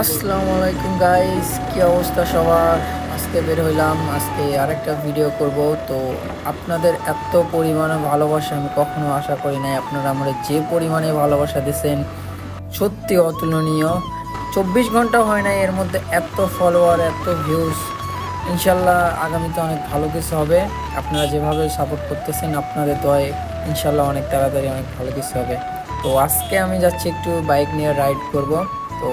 আসসালামু আলাইকুম গাইস কি অবস্থা সবার? আজকে বের হইলাম, আজকে আরেকটা ভিডিও করব। তো আপনাদের এত পরিমাণে ভালোবাসা আমি কখনো আশা করি নাই। আপনারা আমরা যে পরিমাণে ভালোবাসা দিয়েছেন সত্যি অতুলনীয়। চব্বিশ ঘণ্টা হয় নাই, এর মধ্যে এত ফলোয়ার এত ভিউজ ইনশাল্লাহ আগামীতে অনেক ভালো কিছু হবে। আপনারা যেভাবে সাপোর্ট করতেছেন, আপনাদের দয়ে ইনশাল্লাহ অনেক তাড়াতাড়ি অনেক ভালো কিছু হবে। তো আজকে আমি যাচ্ছি একটু বাইক নিয়ে রাইড করব। তো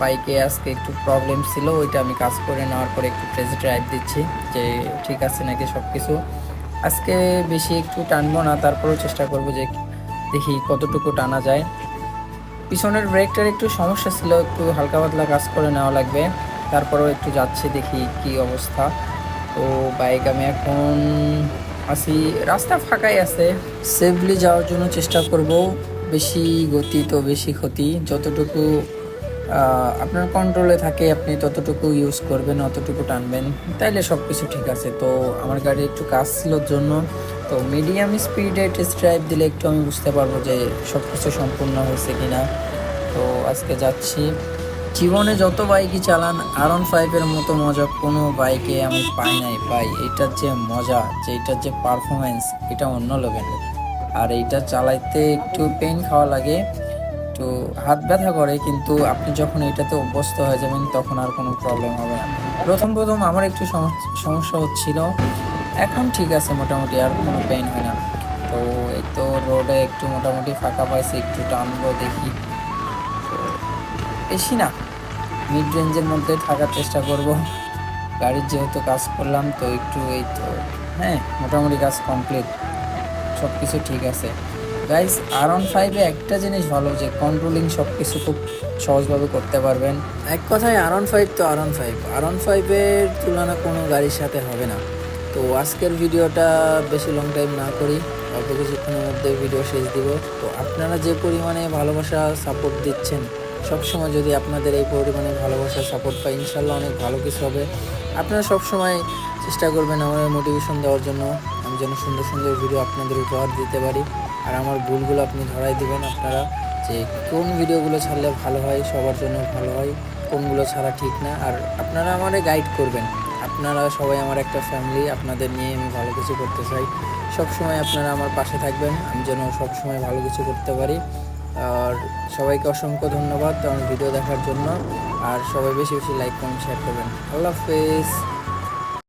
বাইকে আজকে একটু প্রবলেম ছিল, ওইটা আমি কাজ করে নেওয়ার পরে একটু টেস্ট ড্রাইভ দিচ্ছি, যে ঠিক আছে নাকি সব কিছু আজকে বেশি একটু টানবো না, তারপরেও চেষ্টা করব যে দেখি কতটুকু টানা যায়। পিছনের ব্রেকটার একটু সমস্যা ছিল, একটু হালকা পাতলা কাজ করে নেওয়া লাগবে, তারপরেও একটু যাচ্ছি দেখি কি অবস্থা। তো বাইক আমি এখন আসি রাস্তা ফাঁকাই আছে। সেফলি যাওয়ার জন্য চেষ্টা করব, বেশি গতি তো বেশি ক্ষতি, যতটুকু আপনার কন্ট্রোলে থাকে, আপনি ততটুকু ইউজ করবেন, অতটুকু টানবেন, তাইলে সব কিছু ঠিক আছে। তো আমার গাড়ি একটু কাজ ছিল জন্য, তো মিডিয়াম স্পিডে টেস্ট ড্রাইভ দিলে একটু আমি বুঝতে পারব যে সব কিছু সম্পূর্ণ হয়েছে কি না তো আজকে যাচ্ছি। জীবনে যত বাইকই চালান আর ওয়ান ফাইভের মতো মজা কোনো বাইকে আমি পাই নাই। পাই এটার যে মজা, যে এটার যে পারফরমেন্স এটা অন্য লেভেলের আর এইটা চালাইতে একটু পেন খাওয়া লাগে। একটু হাত ব্যথা করে, কিন্তু আপনি যখন এটাতে অভ্যস্ত হয়ে যাবেন, তখন আর কোনো প্রবলেম হবে না। প্রথম প্রথম আমার একটু সমস- সমস্যা হচ্ছিল। এখন ঠিক আছে মোটামুটি, আর কোনো পেন হয় না। তো এই তো রোডে একটু মোটামুটি ফাঁকা পাইছি, একটু টানবো দেখি। বেশি না মিড রেঞ্জের মধ্যে থাকার চেষ্টা করব। গাড়ির যেহেতু কাজ করলাম, তো একটু এই তো হ্যাঁ মোটামুটি কাজ কমপ্লিট সব কিছু ঠিক আছে। গাইস আর অন ফাইভে একটা জিনিস ভালো যে কন্ট্রোলিং সব কিছু খুব সহজভাবে করতে পারবেন। এক কথায় আর অন ফাইভ তো R one five R one ফাইভের তুলনা কোনো গাড়ির সাথে হবে না। তো আজকের ভিডিওটা বেশি লং টাইম না করি, অল্প কিছুক্ষণের মধ্যে ভিডিও শেষ দিব। তো আপনারা যে পরিমাণে ভালোবাসা সাপোর্ট দিচ্ছেন, সবসময় যদি আপনাদের এই পরিমাণে ভালোবাসা সাপোর্ট পাই ইনশাল্লাহ অনেক ভালো কিছু হবে। আপনারা সবসময় চেষ্টা করবেন আমার মোটিভেশন দেওয়ার জন্য। আমি যেন সুন্দর সুন্দর ভিডিও আপনাদের উপহার দিতে পারি। আর আমার ভুলগুলো আপনি ধরাই দেবেন আপনারা, যে কোন ভিডিওগুলো ছাড়লে ভালো হয়, সবার জন্য ভালো হয়, কোনগুলো ছাড়া ঠিক না, আর আপনারা আমারে গাইড করবেন। আপনারা সবাই আমার একটা ফ্যামিলি আপনাদের নিয়ে আমি ভালো কিছু করতে চাই। সবসময় আপনারা আমার পাশে থাকবেন, আমি যেন সবসময় ভালো কিছু করতে পারি। আর সবাইকে অসংখ্য ধন্যবাদ আমার ভিডিও দেখার জন্য, আর সবাই বেশি বেশি লাইক কমেন্ট শেয়ার করবেন। আল্লাহ হাফেজ।